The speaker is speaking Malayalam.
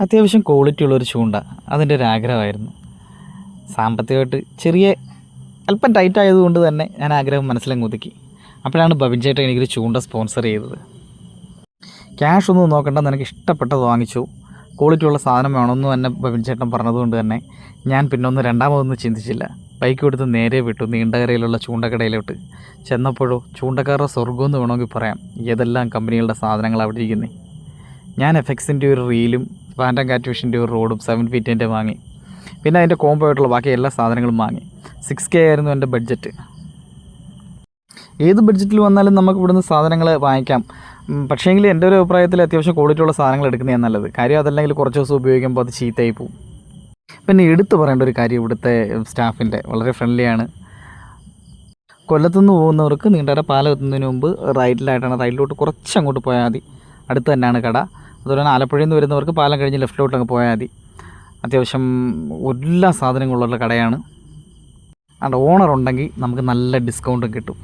അത്യാവശ്യം ക്വാളിറ്റി ഉള്ളൊരു ചൂണ്ട. അതിന്റെ ഒരു ആഗ്രഹമായിരുന്നു. സാമ്പത്തികമായിട്ട് ചെറിയ അല്പം ടൈറ്റ് ആയതുകൊണ്ട് തന്നെ ഞാൻ ആഗ്രഹം മനസ്സിലങ്ങ് ഒതുക്കി. അപ്പോഴാണ് ബബിൻ ചേട്ടൻ എനിക്കൊരു ചൂണ്ട സ്പോൺസർ ചെയ്തത്. ക്യാഷ് ഒന്നും നോക്കണ്ട നിനക്ക് ഇഷ്ടപ്പെട്ടത് വാങ്ങിച്ചു. ക്വാളിറ്റി ഉള്ള സാധനം വേണമെന്ന് തന്നെ ബബിൻ ചേട്ടൻ പറഞ്ഞതുകൊണ്ട് തന്നെ ഞാൻ പിന്നെ ഒന്ന് രണ്ടാമതൊന്നും ചിന്തിച്ചില്ല. ബൈക്ക് കൊടുത്ത് നേരെ വിട്ടു നീണ്ടകരയിലുള്ള ചൂണ്ടക്കടയിലോട്ട്. ചെന്നപ്പോഴോ ചൂണ്ടക്കാരുടെ സ്വർഗമെന്ന് വേണമെങ്കിൽ പറയാം. ഏതെല്ലാം കമ്പനികളുടെ സാധനങ്ങൾ അവിടെ ഇരിക്കുന്നത് ഞാൻ എഫ് എക്സിന്റെ ഒരു റീലും ഫാന്റം കാറ്റ്വിഷിന്റെ ഒരു റോഡും സെവൻ ഫീറ്റിന്റെ വാങ്ങി. പിന്നെ അതിന്റെ കോംബോ ആയിട്ടുള്ള ബാക്കി എല്ലാ സാധനങ്ങളും വാങ്ങി. സിക്സ് കെ ആയിരുന്നു എന്റെ ബഡ്ജറ്റ് ഏത് ബഡ്ജറ്റിൽ വന്നാലും നമുക്ക് ഇവിടുന്ന് സാധനങ്ങൾ വാങ്ങിക്കാം. പക്ഷേങ്കിൽ എന്റെ ഒരു അഭിപ്രായത്തിൽ അത്യാവശ്യം ക്വാളിറ്റിയുള്ള സാധനങ്ങൾ എടുക്കുന്നതാണ് നല്ലത്. കാര്യം അതല്ലെങ്കിൽ കുറച്ച് ദിവസം ഉപയോഗിക്കുമ്പോൾ അത് ചീത്തയായി പോകും പിന്നെ എടുത്തു പറയേണ്ട ഒരു കാര്യം ഇവിടുത്തെ സ്റ്റാഫിന്റെ വളരെ ഫ്രണ്ട്ലിയാണ് കൊല്ലത്തുനിന്ന് പോകുന്നവർക്ക് നീണ്ടര പാലം എത്തുന്നതിന് മുമ്പ് റൈറ്റിലായിട്ടാണ് റൈറ്റിലോട്ട് കുറച്ച് അങ്ങോട്ട് പോയാൽ മതി. അടുത്ത് തന്നെയാണ് കട. അതുപോലെ തന്നെ ആലപ്പുഴയിൽ നിന്ന് വരുന്നവർക്ക് പാലം കഴിഞ്ഞ് ലെഫ്റ്റിലോട്ട് അങ്ങ് പോയാൽ മതി. അത്യാവശ്യം എല്ലാ സാധനങ്ങളുള്ള കടയാണ്. അവിടെ ഓണർ ഉണ്ടെങ്കിൽ നമുക്ക് നല്ല ഡിസ്കൗണ്ടും കിട്ടും.